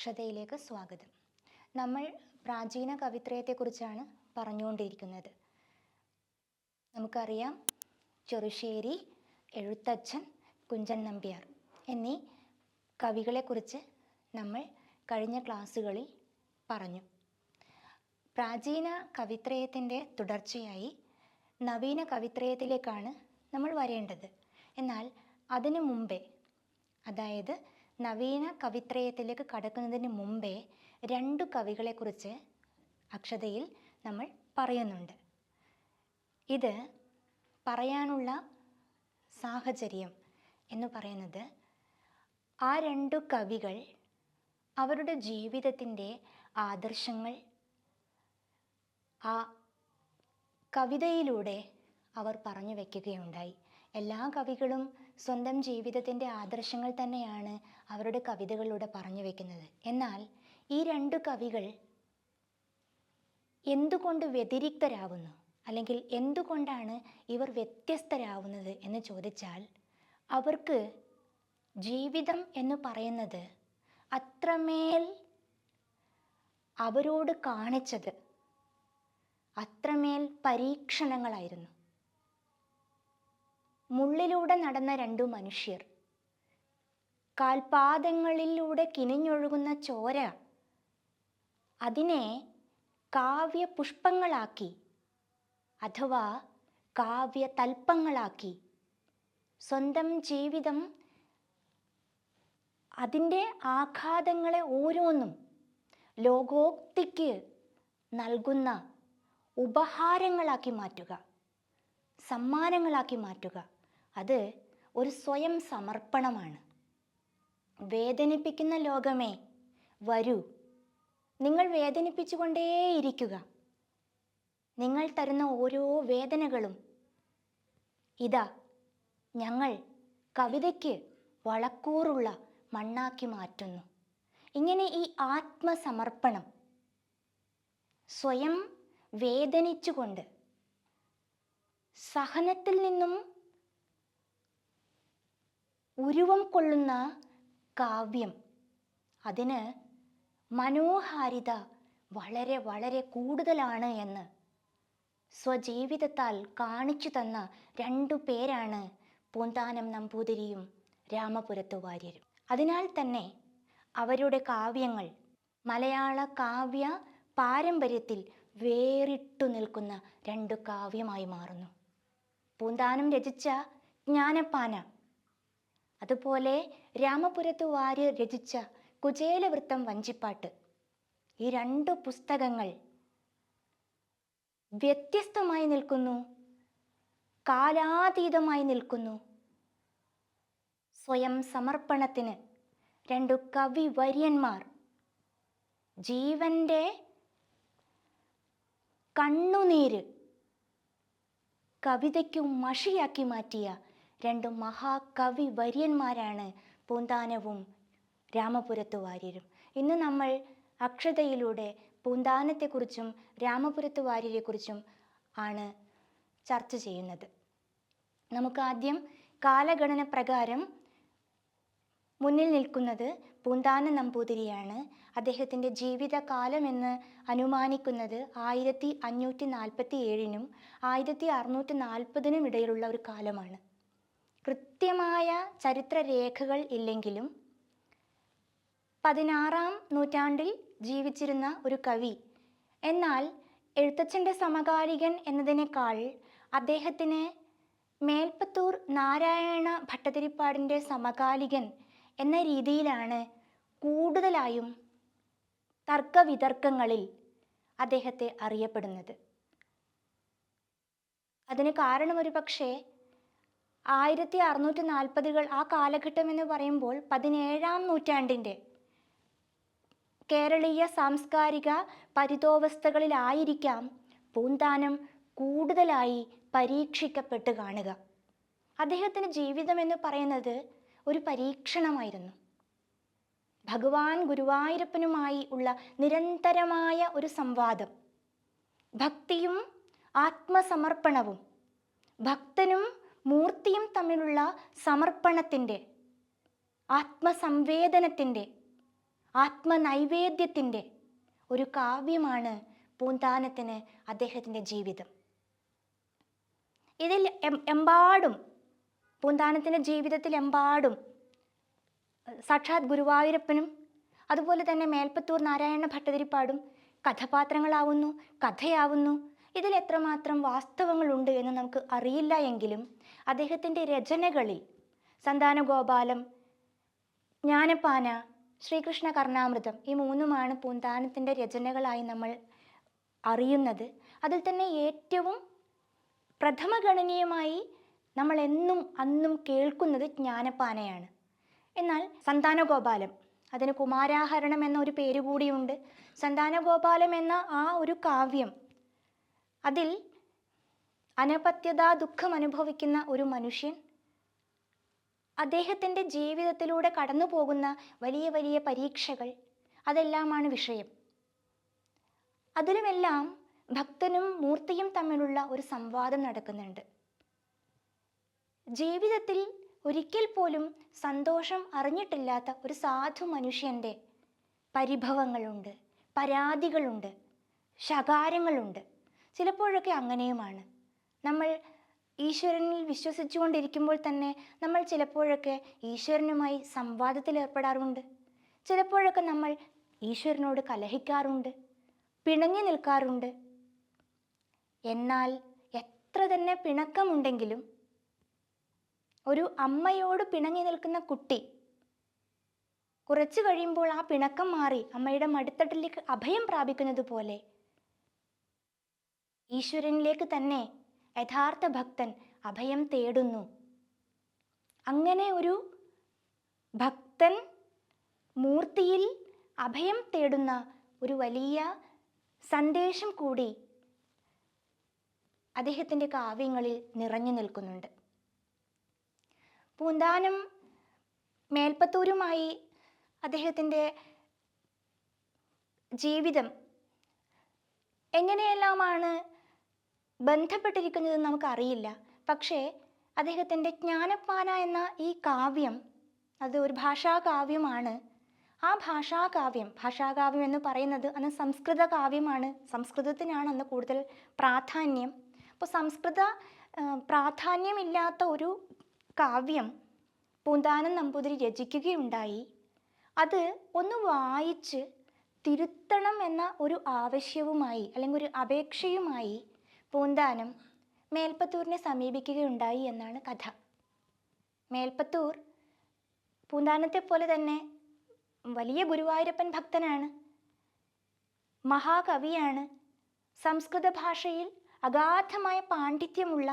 അക്ഷതയിലേക്ക് സ്വാഗതം. നമ്മൾ പ്രാചീന കവിത്രയത്തെക്കുറിച്ചാണ് പറഞ്ഞുകൊണ്ടിരിക്കുന്നത്. നമുക്കറിയാം ചെറുശ്ശേരി എഴുത്തച്ഛൻ കുഞ്ചൻ നമ്പ്യാർ എന്നീ കവികളെക്കുറിച്ച് നമ്മൾ കഴിഞ്ഞ ക്ലാസ്സുകളിൽ പറഞ്ഞു. പ്രാചീന കവിത്രയത്തിന്റെ തുടർച്ചയായി നവീന കവിത്രയത്തിലേക്കാണ് നമ്മൾ വരേണ്ടത്. എന്നാൽ അതിനു മുമ്പേ അതായത് നവീന കവിത്രയത്തിലേക്ക് കടക്കുന്നതിന് മുമ്പേ രണ്ടു കവികളെക്കുറിച്ച് അക്ഷതയിൽ നമ്മൾ പറയുന്നുണ്ട്. ഇത് പറയാനുള്ള സാഹചര്യം എന്ന് പറയുന്നത് ആ രണ്ടു കവികൾ അവരുടെ ജീവിതത്തിന്റെ ആദർശങ്ങൾ ആ കവിതയിലൂടെ അവർ പറഞ്ഞു വയ്ക്കുകയുണ്ടായി എല്ലാ കവികളും സ്വന്തം ജീവിതത്തിന്റെ ആദർശങ്ങൾ തന്നെയാണ് അവരുടെ കവിതകളിലൂടെ പറഞ്ഞു വയ്ക്കുന്നത് എന്നാൽ ഈ രണ്ട് കവികൾ എന്തുകൊണ്ട് വ്യതിരിക്തരാകുന്നു? അല്ലെങ്കിൽ എന്തുകൊണ്ടാണ് ഇവർ വ്യത്യസ്തരാകുന്നത് എന്ന് ചോദിച്ചാൽ അവർക്ക് ജീവിതം എന്ന് പറയുന്നത് അത്രമേൽ അവരോട് കാണിച്ചത് അത്രമേൽ പരീക്ഷണങ്ങളായിരുന്നു. മുള്ളിലൂടെ നടന്ന രണ്ടു മനുഷ്യർ. കാൽപാദങ്ങളിലൂടെ കിനിഞ്ഞൊഴുകുന്ന ചോര അതിനെ കാവ്യപുഷ്പങ്ങളാക്കി അഥവാ കാവ്യ തൽപ്പങ്ങളാക്കി സ്വന്തം ജീവിതം അതിന്റെ ആഘാതങ്ങളെ ഓരോന്നും ലോകോക്തിക്ക് നൽകുന്ന ഉപഹാരങ്ങളാക്കി മാറ്റുക സമ്മാനങ്ങളാക്കി മാറ്റുക. അത് ഒരു സ്വയം സമർപ്പണമാണ്. വേദനിപ്പിക്കുന്ന ലോകമേ വരൂ. നിങ്ങൾ വേദനിപ്പിച്ചുകൊണ്ടേയിരിക്കുക. നിങ്ങൾ തരുന്ന ഓരോ വേദനകളും. ഇതാ ഞങ്ങൾ കവിതയ്ക്ക് വളക്കൂറുള്ള മണ്ണാക്കി മാറ്റുന്നു. ഇങ്ങനെ ഈ ആത്മസമർപ്പണം സ്വയം വേദനിച്ചുകൊണ്ട് സഹനത്തിൽ നിന്നും ഉരുവം കൊള്ളുന്ന കാവ്യം. അതിന് മനോഹാരിത വളരെ വളരെ കൂടുതലാണ് എന്ന്. സ്വജീവിതത്താൽ കാണിച്ചു തന്ന രണ്ടു പേരാണ് പൂന്താനം നമ്പൂതിരിയും രാമപുരത്തു വാര്യരും. അതിനാൽ തന്നെ അവരുടെ കാവ്യങ്ങൾ മലയാള കാവ്യ പാരമ്പര്യത്തിൽ വേറിട്ടു നിൽക്കുന്ന രണ്ടു കാവ്യമായി മാറുന്നു. പൂന്താനം രചിച്ച ജ്ഞാനപ്പാന അതുപോലെ രാമപുരത്തു വാര്യർ രചിച്ച കുചേലവൃത്തം വഞ്ചിപ്പാട്ട്. ഈ രണ്ട് പുസ്തകങ്ങൾ വ്യത്യസ്തമായി നിൽക്കുന്നു കാലാതീതമായി നിൽക്കുന്നു. സ്വയം സമർപ്പണത്തിന് രണ്ടു കവി വര്യന്മാർ. ജീവന്റെ കണ്ണുനീര് കവിതയ്ക്കു മഷിയാക്കി മാറ്റിയ രണ്ട് മഹാകവി വര്യന്മാരാണ് പൂന്താനവും രാമപുരത്തു വാര്യരും. ഇന്ന് നമ്മൾ അക്ഷതയിലൂടെ പൂന്താനത്തെക്കുറിച്ചും രാമപുരത്തു വാര്യരെക്കുറിച്ചും ആണ് ചർച്ച ചെയ്യുന്നത്. നമുക്ക് ആദ്യം കാലഗണന പ്രകാരം മുന്നിൽ നിൽക്കുന്നത് പൂന്താന നമ്പൂതിരിയാണ്. അദ്ദേഹത്തിന്റെ ജീവിതകാലം എന്ന് അനുമാനിക്കുന്നത് ആയിരത്തി അഞ്ഞൂറ്റി നാൽപ്പത്തി ഏഴിനും ആയിരത്തി അറുന്നൂറ്റി നാൽപ്പതിനും ഇടയിലുള്ള ഒരു കാലമാണ്. കൃത്യമായ ചരിത്രരേഖകൾ ഇല്ലെങ്കിലും പതിനാറാം നൂറ്റാണ്ടിൽ ജീവിച്ചിരുന്ന ഒരു കവി. എന്നാൽ എഴുത്തച്ഛന്റെ സമകാലികൻ എന്നതിനേക്കാൾ അദ്ദേഹത്തിന് മേൽപ്പത്തൂർ നാരായണ ഭട്ടതിരിപ്പാടിന്റെ സമകാലികൻ എന്ന രീതിയിലാണ് കൂടുതലായും തർക്കവിതർക്കങ്ങളിൽ അദ്ദേഹത്തെ അറിയപ്പെടുന്നത്. അതിന് കാരണം ഒരു പക്ഷേ ആയിരത്തി അറുന്നൂറ്റി നാൽപ്പതുകൾ ആ കാലഘട്ടം എന്ന് പറയുമ്പോൾ പതിനേഴാം നൂറ്റാണ്ടിന്റെ കേരളീയ സാംസ്കാരിക പരിതോവസ്ഥകളിലായിരിക്കാം പൂന്താനം കൂടുതലായി പരീക്ഷിക്കപ്പെട്ട് കാണുക. അദ്ദേഹത്തിന്റെ ജീവിതം എന്ന് പറയുന്നത് ഒരു പരീക്ഷണമായിരുന്നു. ഭഗവാൻ ഗുരുവായൂരപ്പനുമായി ഉള്ള നിരന്തരമായ ഒരു സംവാദം. ഭക്തിയും ആത്മസമർപ്പണവും ഭക്തനും മൂർത്തിയും തമ്മിലുള്ള സമർപ്പണത്തിന്റെ ആത്മസംവേദനത്തിന്റെ ആത്മനൈവേദ്യത്തിന്റെ ഒരു കാവ്യമാണ് പൂന്താനത്തിന് അദ്ദേഹത്തിന്റെ ജീവിതം. ഇതിൽ എമ്പാടും പൂന്താനത്തിന്റെ ജീവിതത്തിൽ എമ്പാടും സാക്ഷാത് ഗുരുവായൂരപ്പനും അതുപോലെ തന്നെ മേൽപ്പത്തൂർ നാരായണ ഭട്ടതിരിപ്പാടും കഥാപാത്രങ്ങളാവുന്നു കഥയാവുന്നു. ഇതിൽ എത്രമാത്രം വാസ്തവങ്ങളുണ്ട് എന്ന് നമുക്ക് അറിയില്ല എങ്കിലും അദ്ദേഹത്തിന്റെ രചനകളിൽ സന്താനഗോപാലം ജ്ഞാനപ്പാന ശ്രീകൃഷ്ണ കർണാമൃതം ഈ മൂന്നുമാണ് പൂന്താനത്തിന്റെ രചനകളായി നമ്മൾ അറിയുന്നത്. അതിൽ തന്നെ ഏറ്റവും പ്രഥമഗണനീയമായി നമ്മൾ എന്നും അന്നും കേൾക്കുന്നത് ജ്ഞാനപ്പാനയാണ്. എന്നാൽ സന്താനഗോപാലം അതിന് കുമാരാഹരണം എന്ന ഒരു പേര് കൂടിയുണ്ട് സന്താനഗോപാലം എന്ന ആ ഒരു കാവ്യം അതിൽ അനപത്യതാ ദുഃഖം അനുഭവിക്കുന്ന ഒരു മനുഷ്യൻ അദ്ദേഹത്തിന്റെ ജീവിതത്തിലൂടെ കടന്നു പോകുന്ന വലിയ വലിയ പരീക്ഷകൾ അതെല്ലാമാണ് വിഷയം. അതിലുമെല്ലാം ഭക്തനും മൂർത്തിയും തമ്മിലുള്ള ഒരു സംവാദം നടക്കുന്നുണ്ട്. ജീവിതത്തിൽ ഒരിക്കൽ പോലും സന്തോഷം അറിഞ്ഞിട്ടില്ലാത്ത ഒരു സാധു മനുഷ്യന്റെ പരിഭവങ്ങളുണ്ട് പരാതികളുണ്ട് ശകാരങ്ങളുണ്ട്. ചിലപ്പോഴൊക്കെ അങ്ങനെയുമാണ്. നമ്മൾ ഈശ്വരനിൽ വിശ്വസിച്ചുകൊണ്ടിരിക്കുമ്പോൾ തന്നെ നമ്മൾ ചിലപ്പോഴൊക്കെ ഈശ്വരനുമായി സംവാദത്തിൽ ഏർപ്പെടാറുണ്ട്. ചിലപ്പോഴൊക്കെ നമ്മൾ ഈശ്വരനോട് കലഹിക്കാറുണ്ട് പിണങ്ങി നിൽക്കാറുണ്ട്. എന്നാൽ എത്ര തന്നെ പിണക്കമുണ്ടെങ്കിലും ഒരു അമ്മയോട് പിണങ്ങി നിൽക്കുന്ന കുട്ടി കുറച്ചു കഴിയുമ്പോൾ ആ പിണക്കം മാറി അമ്മയുടെ മടിത്തട്ടിലേക്ക് അഭയം പ്രാപിക്കുന്നത് പോലെ ഈശ്വരനിലേക്ക് തന്നെ യഥാർത്ഥ ഭക്തൻ അഭയം തേടുന്നു. അങ്ങനെ ഒരു ഭക്തൻ മൂർത്തിയിൽ അഭയം തേടുന്ന ഒരു വലിയ സന്ദേശം കൂടി അദ്ദേഹത്തിന്റെ കാവ്യങ്ങളിൽ നിറഞ്ഞു നിൽക്കുന്നുണ്ട്. പൂന്താനം മേൽപ്പത്തൂരുമായി അദ്ദേഹത്തിന്റെ ജീവിതം എങ്ങനെയെല്ലാമാണ് ബന്ധപ്പെട്ടിരിക്കുന്നതെന്ന് നമുക്കറിയില്ല. പക്ഷേ അദ്ദേഹത്തിന്റെ ജ്ഞാനപ്പാന എന്ന ഈ കാവ്യം അത് ഒരു ഭാഷാകാവ്യമാണ്. ആ ഭാഷാകാവ്യം ഭാഷാകാവ്യം എന്ന് പറയുന്നത് അന്ന് സംസ്കൃത കാവ്യമാണ്. സംസ്കൃതത്തിനാണ് അന്ന് കൂടുതൽ പ്രാധാന്യം. അപ്പോൾ സംസ്കൃത പ്രാധാന്യമില്ലാത്ത ഒരു കാവ്യം പൂന്താനം നമ്പൂതിരി രചിക്കുകയുണ്ടായി. അത് ഒന്ന് വായിച്ച് തിരുത്തണം എന്ന ഒരു ആവശ്യവുമായി അല്ലെങ്കിൽ ഒരു അപേക്ഷയുമായി പൂന്താനം മേൽപ്പത്തൂരിനെ സമീപിക്കുകയുണ്ടായി എന്നാണ് കഥ. മേൽപ്പത്തൂർ പൂന്താനത്തെ പോലെ തന്നെ വലിയ ഗുരുവായൂരപ്പൻ ഭക്തനാണ്. മഹാകവിയാണ്. സംസ്കൃത ഭാഷയിൽ അഗാധമായ പാണ്ഡിത്യമുള്ള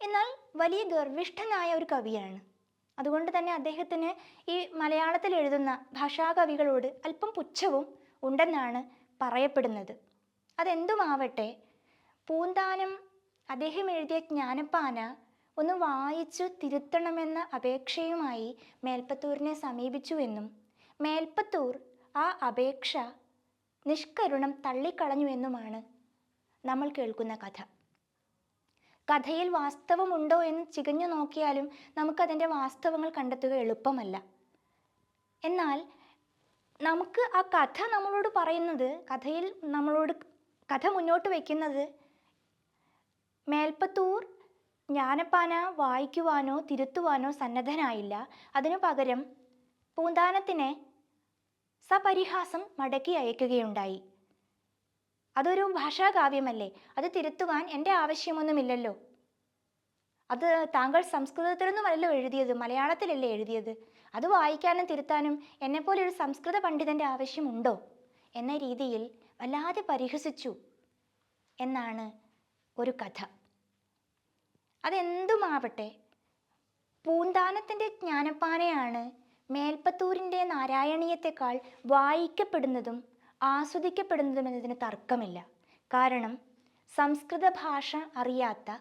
എന്നാൽ വലിയ ഗർവിഷ്ഠനായ ഒരു കവിയാണ്. അതുകൊണ്ട് തന്നെ അദ്ദേഹത്തിന് ഈ മലയാളത്തിൽ എഴുതുന്ന ഭാഷാകവികളോട് അല്പം പുച്ഛവും ഉണ്ടെന്നാണ് പറയപ്പെടുന്നത്. അതെന്തുമാവട്ടെ പൂന്താനം അദ്ദേഹം എഴുതിയ ജ്ഞാനപ്പാന ഒന്ന് വായിച്ചു തിരുത്തണമെന്ന അപേക്ഷയുമായി മേൽപ്പത്തൂരിനെ സമീപിച്ചുവെന്നും മേൽപ്പത്തൂർ ആ അപേക്ഷ നിഷ്കരുണം തള്ളിക്കളഞ്ഞുവെന്നുമാണ് നമ്മൾ കേൾക്കുന്ന കഥ. കഥയിൽ വാസ്തവമുണ്ടോ എന്ന് ചികഞ്ഞു നോക്കിയാലും നമുക്കതിന്റെ വാസ്തവങ്ങൾ കണ്ടെത്തുക എളുപ്പമല്ല. എന്നാൽ നമുക്ക് ആ കഥ നമ്മളോട് പറയുന്നത് കഥയിൽ നമ്മളോട് കഥ മുന്നോട്ട് വയ്ക്കുന്നത് മേൽപ്പത്തൂർ ജ്ഞാനപ്പാന വായിക്കുവാനോ തിരുത്തുവാനോ സന്നദ്ധനായില്ല. അതിനു പകരം പൂന്താനത്തിനെ സപരിഹാസം മടക്കി അയക്കുകയുണ്ടായി. അതൊരു ഭാഷാകാവ്യമല്ലേ? അത് തിരുത്തുവാൻ എന്റെ ആവശ്യമൊന്നുമില്ലല്ലോ. അത് താങ്കൾ സംസ്കൃതത്തിലൊന്നുമല്ലോ എഴുതിയത് മലയാളത്തിലല്ലേ എഴുതിയത്. അത് വായിക്കാനും തിരുത്താനും എന്നെപ്പോലെ ഒരു സംസ്കൃത പണ്ഡിതന്റെ ആവശ്യമുണ്ടോ? എന്ന രീതിയിൽ വല്ലാതെ പരിഹസിച്ചു എന്നാണ് ഒരു കഥ. അതെന്തുമാവട്ടെ പൂന്താനത്തിന്റെ ജ്ഞാനപ്പാനയാണ് മേൽപ്പത്തൂരിന്റെ നാരായണീയത്തെക്കാൾ വായിക്കപ്പെടുന്നതും ആസ്വദിക്കപ്പെടുന്നതും എന്നതിന് തർക്കമില്ല. കാരണം സംസ്കൃത ഭാഷ അറിയാത്ത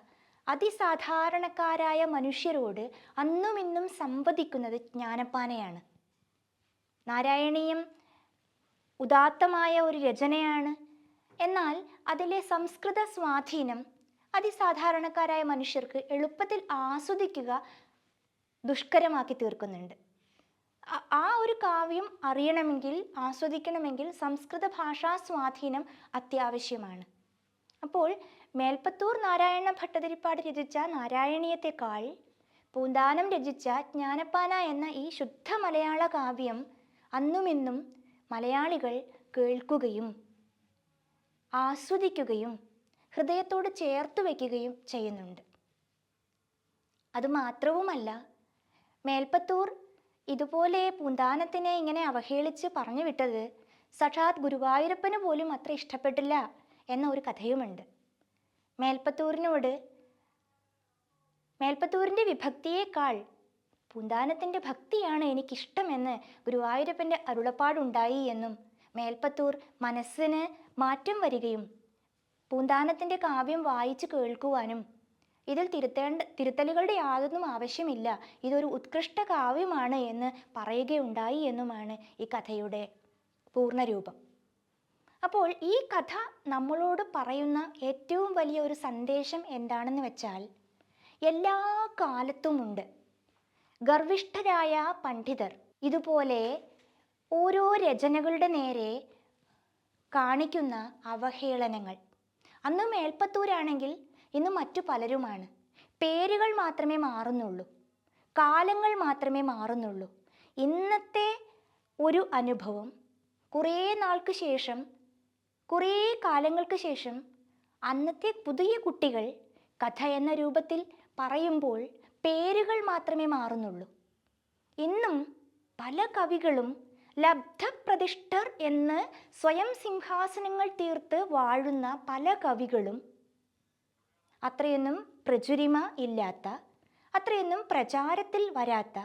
അതിസാധാരണക്കാരായ മനുഷ്യരോട് അന്നും ഇന്നും സംവദിക്കുന്നത് ജ്ഞാനപ്പാനയാണ്. നാരായണീയം ഉദാത്തമായ ഒരു രചനയാണ് എന്നാൽ അതിലെ സംസ്കൃത സ്വാധീനം അതിസാധാരണക്കാരായ മനുഷ്യർക്ക് എളുപ്പത്തിൽ ആസ്വദിക്കുക ദുഷ്കരമാക്കി തീർക്കുന്നുണ്ട്. ആ- ഒരു കാവ്യം അറിയണമെങ്കിൽ ആസ്വദിക്കണമെങ്കിൽ സംസ്കൃത ഭാഷാ സ്വാധീനം അത്യാവശ്യമാണ്. അപ്പോൾ മേൽപ്പത്തൂർ നാരായണ ഭട്ടതിരിപ്പാട് രചിച്ച നാരായണീയത്തെക്കാൾ പൂന്താനം രചിച്ച ജ്ഞാനപ്പാന എന്ന ഈ ശുദ്ധ മലയാള കാവ്യം അന്നുമിന്നും മലയാളികൾ കേൾക്കുകയും ആസ്വദിക്കുകയും ഹൃദയത്തോട് ചേർത്ത് വയ്ക്കുകയും ചെയ്യുന്നുണ്ട്. അതുമാത്രവുമല്ല മേൽപ്പത്തൂർ ഇതുപോലെ പൂന്താനത്തിനെ ഇങ്ങനെ അവഹേളിച്ച് പറഞ്ഞു വിട്ടത് സക്ഷാത് ഗുരുവായൂരപ്പന് പോലും അത്ര ഇഷ്ടപ്പെട്ടില്ല എന്ന ഒരു കഥയുമുണ്ട്. മേൽപ്പത്തൂരിനോട് മേൽപ്പത്തൂരിന്റെ വിഭക്തിയേക്കാൾ പൂന്താനത്തിന്റെ ഭക്തിയാണ് എനിക്കിഷ്ടമെന്ന് ഗുരുവായൂരപ്പന്റെ അരുളപ്പാടുണ്ടായി എന്നും മേൽപ്പത്തൂർ മനസ്സിന് മാറ്റം വരികയും പൂന്താനത്തിന്റെ കാവ്യം വായിച്ച് കേൾക്കുവാനും ഇതിൽ തിരുത്തേണ്ട തിരുത്തലുകളുടെ യാതൊന്നും ആവശ്യമില്ല. ഇതൊരു ഉത്കൃഷ്ട കാവ്യമാണ് എന്ന് പറയുകയുണ്ടായി എന്നുമാണ് ഈ കഥയുടെ പൂർണരൂപം. അപ്പോൾ ഈ കഥ നമ്മളോട് പറയുന്ന ഏറ്റവും വലിയ ഒരു സന്ദേശം എന്താണെന്ന് വെച്ചാൽ എല്ലാ കാലത്തുമുണ്ട് ഗർവിഷ്ഠരായ പണ്ഡിതർ ഇതുപോലെ ഓരോ രചനകളുടെ നേരെ കാണിക്കുന്ന അവഹേളനങ്ങൾ. അന്ന് മേൽപ്പത്തൂരാണെങ്കിൽ ഇന്ന് മറ്റു പലരുമാണ്. പേരുകൾ മാത്രമേ മാറുന്നുള്ളൂ. കാലങ്ങൾ മാത്രമേ മാറുന്നുള്ളൂ. ഇന്നത്തെ ഒരു അനുഭവം കുറേ നാൾക്ക് ശേഷം കുറേ കാലങ്ങൾക്ക് ശേഷം അന്നത്തെ പുതിയ കുട്ടികൾ കഥ എന്ന രൂപത്തിൽ പറയുമ്പോൾ പേരുകൾ മാത്രമേ മാറുന്നുള്ളൂ. ഇന്നും പല കവികളും ലബ്ധപ്രതിഷ്ഠർ എന്ന് സ്വയം സിംഹാസനങ്ങൾ തീർത്ത് വാഴുന്ന പല കവികളും. അത്രയൊന്നും പ്രചുരിമ ഇല്ലാത്ത അത്രയൊന്നും പ്രചാരത്തിൽ വരാത്ത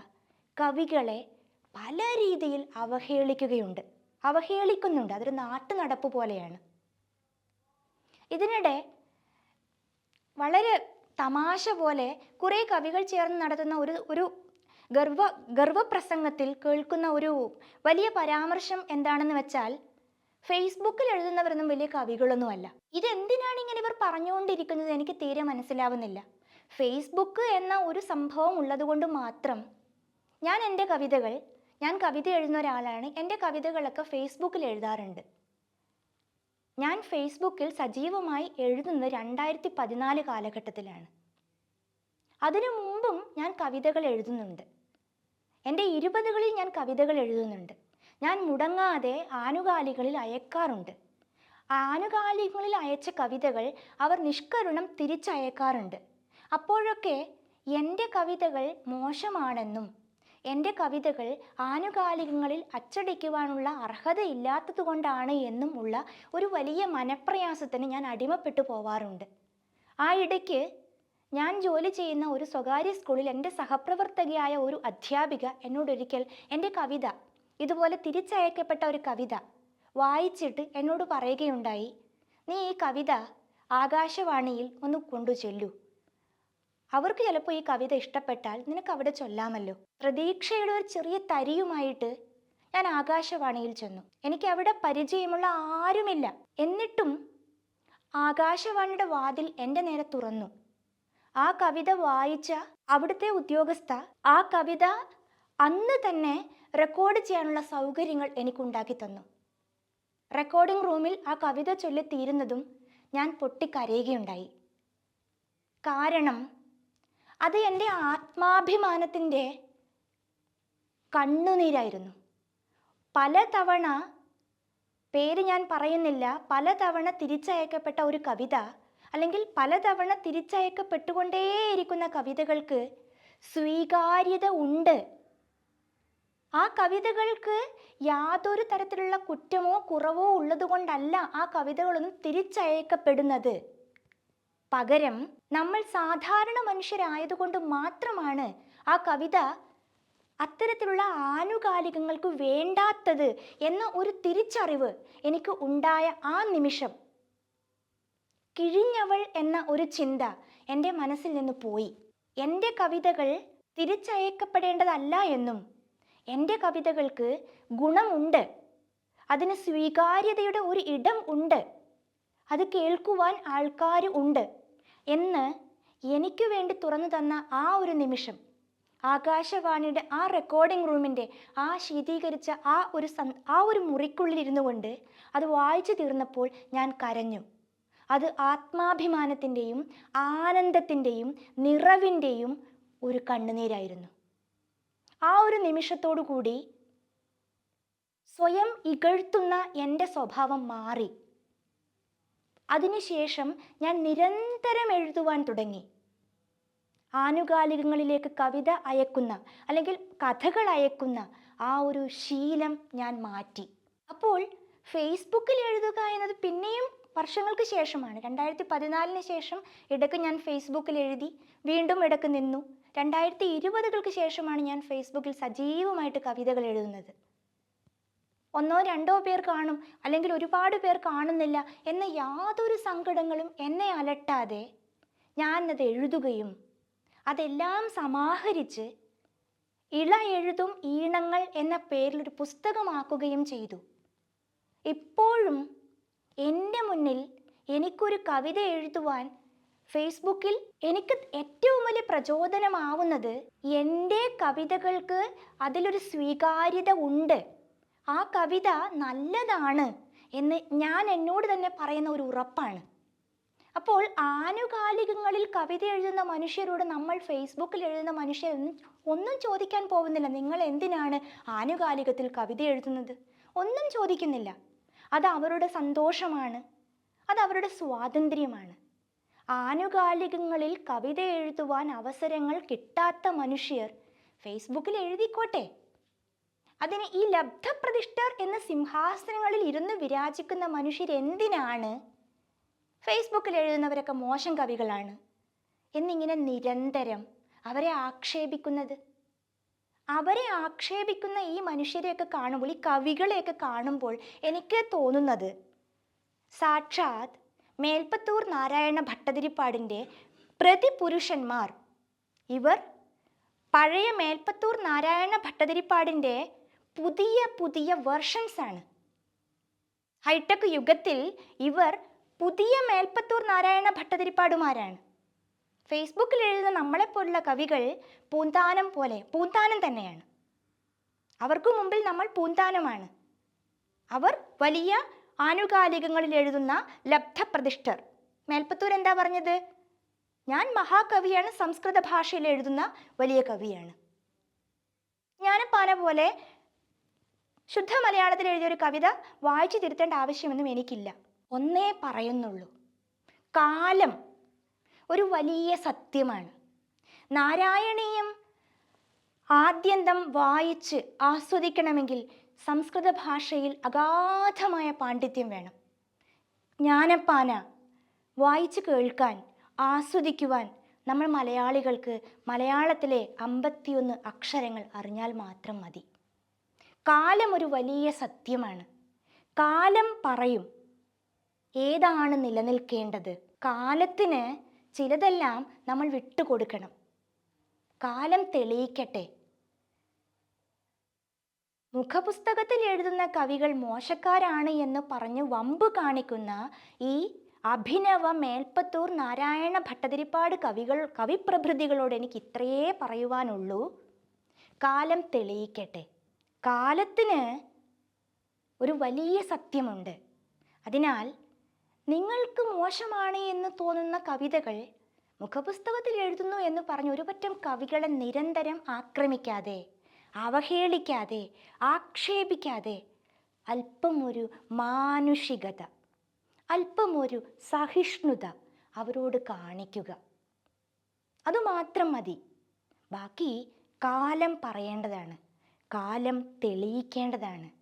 കവികളെ പല രീതിയിൽ അവഹേളിക്കുകയുണ്ട്. അവഹേളിക്കുന്നുണ്ട്. അതൊരു നാട്ടു നടപ്പ് പോലെയാണ്. ഇതിനിടെ വളരെ തമാശ പോലെ കുറേ കവികൾ ചേർന്ന് നടത്തുന്ന ഒരു ഒരു ഗർവ ഗർവപ്രസംഗത്തിൽ കേൾക്കുന്ന ഒരു വലിയ പരാമർശം എന്താണെന്ന് വെച്ചാൽ ഫേസ്ബുക്കിൽ എഴുതുന്നവരൊന്നും വലിയ കവികളൊന്നുമല്ല. ഇതെന്തിനാണ് ഇങ്ങനെ ഇവർ പറഞ്ഞുകൊണ്ടിരിക്കുന്നത് എനിക്ക് തീരെ മനസ്സിലാവുന്നില്ല. ഫേസ്ബുക്ക് എന്ന ഒരു സംഭവം ഉള്ളതുകൊണ്ട് മാത്രം ഞാൻ എന്റെ കവിതകൾ ഞാൻ കവിത എഴുതുന്ന ഒരാളാണ് എന്റെ കവിതകളൊക്കെ ഫേസ്ബുക്കിൽ എഴുതാറുണ്ട്. ഞാൻ ഫേസ്ബുക്കിൽ സജീവമായി എഴുതുന്നത് രണ്ടായിരത്തി പതിനാല് കാലഘട്ടത്തിലാണ്. അതിനു മുമ്പും ഞാൻ കവിതകൾ എഴുതുന്നുണ്ട്. എന്റെ ഇരുപതുകളിൽ ഞാൻ കവിതകൾ എഴുതുന്നുണ്ട്. ഞാൻ മുടങ്ങാതെ ആനുകാലികളിൽ അയക്കാറുണ്ട്. ആനുകാലികളിൽ അയച്ച കവിതകൾ അവർ നിഷ്കരുണം തിരിച്ചയക്കാറുണ്ട്. അപ്പോഴൊക്കെ എന്റെ കവിതകൾ മോശമാണെന്നും എന്റെ കവിതകൾ ആനുകാലികങ്ങളിൽ അച്ചടിക്കുവാനുള്ള അർഹതയില്ലാത്തതുകൊണ്ടാണ് എന്നും ഉള്ള ഒരു വലിയ മനപ്രയാസത്തിന് ഞാൻ അടിമപ്പെട്ടു പോവാറുണ്ട്. ആ ഇടയ്ക്ക് ഞാൻ ജോലി ചെയ്യുന്ന ഒരു സ്വകാര്യ സ്കൂളിൽ എന്റെ സഹപ്രവർത്തകയായ ഒരു അധ്യാപിക എന്നോടൊരിക്കൽ എന്റെ കവിത ഇതുപോലെ തിരിച്ചയക്കപ്പെട്ട ഒരു കവിത വായിച്ചിട്ട് എന്നോട് പറയുകയുണ്ടായി. നീ ഈ കവിത ആകാശവാണിയിൽ ഒന്ന് കൊണ്ടു ചെല്ലൂ. അവർക്ക് ചിലപ്പോൾ ഈ കവിത ഇഷ്ടപ്പെട്ടാൽ നിനക്ക് അവിടെ ചൊല്ലാമല്ലോ. പ്രതീക്ഷയുടെ ഒരു ചെറിയ തരിയുമായിട്ട് ഞാൻ ആകാശവാണിയിൽ ചെന്നു. എനിക്ക് അവിടെ പരിചയമുള്ള ആരുമില്ല. എന്നിട്ടും ആകാശവാണിയുടെ വാതിൽ എന്റെ നേരെ തുറന്നു. ആ കവിത വായിച്ച അവിടുത്തെ ഉദ്യോഗസ്ഥ ആ കവിത അന്ന് തന്നെ റെക്കോർഡ് ചെയ്യാനുള്ള സൗകര്യങ്ങൾ എനിക്കുണ്ടാക്കി തന്നു. റെക്കോർഡിംഗ് റൂമിൽ ആ കവിത ചൊല്ലി തീരുന്നതും ഞാൻ പൊട്ടിക്കരയുകയുണ്ടായി. കാരണം അത് എന്റെ ആത്മാഭിമാനത്തിന്റെ കണ്ണുനീരായിരുന്നു. പലതവണ പേര് ഞാൻ പറയുന്നില്ല പലതവണ തിരിച്ചയക്കപ്പെട്ട ഒരു കവിത അല്ലെങ്കിൽ പലതവണ തിരിച്ചയക്കപ്പെട്ടുകൊണ്ടേയിരിക്കുന്ന കവിതകൾക്ക് സ്വീകാര്യത ഉണ്ട്. ആ കവിതകൾക്ക് യാതൊരു തരത്തിലുള്ള കുറ്റമോ കുറവോ ഉള്ളതുകൊണ്ടല്ല ആ കവിതകളൊന്നും തിരിച്ചയക്കപ്പെടുന്നത്. പകരം നമ്മൾ സാധാരണ മനുഷ്യരായതുകൊണ്ട് മാത്രമാണ് ആ കവിത അത്തരത്തിലുള്ള ആനുകാലികങ്ങൾക്ക് വേണ്ടാത്തത് എന്ന ഒരു തിരിച്ചറിവ് എനിക്ക് ഉണ്ടായ ആ നിമിഷം. കിഴിഞ്ഞവൾ എന്ന ഒരു ചിന്ത എന്റെ മനസ്സിൽ നിന്ന് പോയി. എന്റെ കവിതകൾ തിരിച്ചയക്കപ്പെടേണ്ടതല്ല എന്നും എന്റെ കവിതകൾക്ക് ഗുണമുണ്ട്. അതിന് സ്വീകാര്യതയുടെ ഒരു ഇടം ഉണ്ട്. അത് കേൾക്കുവാൻ ആൾക്കാർ ഉണ്ട് എന്ന് എനിക്ക് വേണ്ടി തുറന്നു തന്ന ആ ഒരു നിമിഷം ആകാശവാണിയുടെ ആ റെക്കോർഡിംഗ് റൂമിന്റെ ആ ശീതീകരിച്ച ആ ഒരു ആ ഒരു മുറിക്കുള്ളിൽ ഇരുന്നു കൊണ്ട് അത് വായിച്ചു തീർന്നപ്പോൾ ഞാൻ കരഞ്ഞു. അത് ആത്മാഭിമാനത്തിന്റെയും ആനന്ദത്തിന്റെയും നിറവിന്റെയും ഒരു കണ്ണുനീരായിരുന്നു. ആ ഒരു നിമിഷത്തോടു കൂടി സ്വയം ഇകഴ്ത്തുന്ന എന്റെ സ്വഭാവം മാറി. അതിനുശേഷം ഞാൻ നിരന്തരം എഴുതുവാൻ തുടങ്ങി. ആനുകാലികങ്ങളിലേക്ക് കവിത അയക്കുന്ന അല്ലെങ്കിൽ കഥകൾ അയക്കുന്ന ആ ഒരു ശീലം ഞാൻ മാറ്റി. അപ്പോൾ ഫേസ്ബുക്കിൽ എഴുതുക എന്നത് പിന്നെയും വർഷങ്ങൾക്ക് ശേഷമാണ്. രണ്ടായിരത്തി പതിനാലിന് ശേഷം ഇടയ്ക്ക് ഞാൻ ഫേസ്ബുക്കിൽ എഴുതി വീണ്ടും ഇടയ്ക്ക് നിന്നു. രണ്ടായിരത്തി ഇരുപതുകൾക്ക് ശേഷമാണ് ഞാൻ ഫേസ്ബുക്കിൽ സജീവമായിട്ട് കവിതകൾ എഴുതുന്നത്. ഒന്നോ രണ്ടോ പേർ കാണും അല്ലെങ്കിൽ ഒരുപാട് പേർ കാണുന്നില്ല എന്ന യാതൊരു സങ്കടങ്ങളും എന്നെ അലട്ടാതെ ഞാൻ അത് എഴുതുകയും അതെല്ലാം സമാഹരിച്ച് ഇള എഴുതും ഈണങ്ങൾ എന്ന പേരിൽ ഒരു പുസ്തകമാക്കുകയും ചെയ്തു. ഇപ്പോഴും എന്റെ മുന്നിൽ എനിക്കൊരു കവിത എഴുതുവാൻ ഫേസ്ബുക്കിൽ എനിക്ക് ഏറ്റവും വലിയ പ്രചോദനമാവുന്നത് എന്റെ കവിതകൾക്ക് അതിലൊരു സ്വീകാര്യത ഉണ്ട്. ആ കവിത നല്ലതാണ് എന്ന് ഞാൻ എന്നോട് തന്നെ പറയുന്ന ഒരു ഉറപ്പാണ്. അപ്പോൾ ആനുകാലികങ്ങളിൽ കവിത എഴുതുന്ന മനുഷ്യരോട് നമ്മൾ ഫേസ്ബുക്കിൽ എഴുതുന്ന മനുഷ്യരൊന്നും ഒന്നും ചോദിക്കാൻ പോകുന്നില്ല. നിങ്ങൾ എന്തിനാണ് ആനുകാലികത്തിൽ കവിത എഴുതുന്നത്? ഒന്നും ചോദിക്കുന്നില്ല. അത് അവരുടെ സന്തോഷമാണ്. അത് അവരുടെ സ്വാതന്ത്ര്യമാണ്. ആനുകാലികങ്ങളിൽ കവിത എഴുതുവാൻ അവസരങ്ങൾ കിട്ടാത്ത മനുഷ്യർ ഫേസ്ബുക്കിൽ എഴുതിക്കോട്ടെ. അതിന് ഈ ലബ്ധപ്രതിഷ്ഠർ എന്ന സിംഹാസനങ്ങളിൽ ഇരുന്ന് വിരാജിക്കുന്ന മനുഷ്യർ എന്തിനാണ്? ഫേസ്ബുക്കിൽ എഴുതുന്നവരൊക്കെ മോശം കവികളാണ്. എന്നിങ്ങനെ നിരന്തരം അവരെ ആക്ഷേപിക്കുന്നത്. അവരെ ആക്ഷേപിക്കുന്ന ഈ മനുഷ്യരെയൊക്കെ കാണുമ്പോൾ ഈ കവികളെയൊക്കെ കാണുമ്പോൾ എനിക്ക് തോന്നുന്നത് സാക്ഷാത് മേൽപ്പത്തൂർ നാരായണ ഭട്ടതിരിപ്പാടിന്റെ പ്രതിപുരുഷന്മാർ. ഇവർ പഴയ മേൽപ്പത്തൂർ നാരായണ ഭട്ടതിരിപ്പാടിന്റെ പുതിയ പുതിയ വെർഷൻസ് ആണ് ഹൈടെക് യുഗത്തിൽ ഇവർ പുതിയ മേൽപ്പത്തൂർ നാരായണ ഭട്ടതിരിപ്പാടുമാരാണ്. ഫേസ്ബുക്കിൽ എഴുതുന്ന നമ്മളെപ്പോലുള്ള കവികൾ പൂന്താനം പോലെ പൂന്താനം തന്നെയാണ്. അവർക്ക് മുമ്പിൽ നമ്മൾ പൂന്താനമാണ്. അവർ വലിയ ആനുകാലികങ്ങളിൽ എഴുതുന്ന ലബ്ധപ്രതിഷ്ഠർ. മേൽപ്പത്തൂർ എന്താ പറഞ്ഞത്? ഞാൻ മഹാകവിയാണ് സംസ്കൃത ഭാഷയിൽ എഴുതുന്ന വലിയ കവിയാണ്. ജ്ഞാനപ്പാന പോലെ ശുദ്ധ മലയാളത്തിൽ എഴുതിയ ഒരു കവിത വായിച്ചു തിരുത്തേണ്ട ആവശ്യമൊന്നും എനിക്കില്ല. ഒന്നേ പറയുന്നുള്ളൂ. കാലം ഒരു വലിയ സത്യമാണ്. നാരായണീയം ആദ്യന്തം വായിച്ച് ആസ്വദിക്കണമെങ്കിൽ സംസ്കൃത ഭാഷയിൽ അഗാധമായ പാണ്ഡിത്യം വേണം. ജ്ഞാനപ്പാന വായിച്ച് കേൾക്കാൻ ആസ്വദിക്കുവാൻ നമ്മൾ മലയാളികൾക്ക് മലയാളത്തിലെ അമ്പത്തിയൊന്ന് അക്ഷരങ്ങൾ അറിഞ്ഞാൽ മാത്രം മതി. കാലം ഒരു വലിയ സത്യമാണ്. കാലം പറയും. ഏതാണ് നിലനിൽക്കേണ്ടത്? കാലത്തിന് ചിലതെല്ലാം നമ്മൾ വിട്ടുകൊടുക്കണം കാലം തെളിയിക്കട്ടെ. മുഖപുസ്തകത്തിൽ എഴുതുന്ന കവികൾ മോശക്കാരാണ് എന്ന് പറഞ്ഞ് വമ്പ് കാണിക്കുന്ന ഈ അഭിനവ മേൽപ്പത്തൂർ നാരായണ ഭട്ടതിരിപ്പാട് കവികൾ കവിപ്രഭൃതികളോട് എനിക്ക് ഇത്രയേ പറയുവാനുള്ളൂ. കാലം തെളിയിക്കട്ടെ. കാലത്തിന് ഒരു വലിയ സത്യമുണ്ട്. അതിനാൽ നിങ്ങൾക്ക് മോശമാണ് എന്ന് തോന്നുന്ന കവിതകൾ മുഖപുസ്തകത്തിൽ എഴുതുന്നു എന്ന് പറഞ്ഞ് ഒരുപറ്റം കവികളെ നിരന്തരം ആക്രമിക്കാതെ അവഹേളിക്കാതെ ആക്ഷേപിക്കാതെ അല്പം ഒരു മാനുഷികത അല്പം ഒരു സഹിഷ്ണുത അവരോട് കാണിക്കുക. അതുമാത്രം മതി. ബാക്കി കാലം പറയേണ്ടതാണ്. കാലം തെളിയിക്കേണ്ടതാണ്.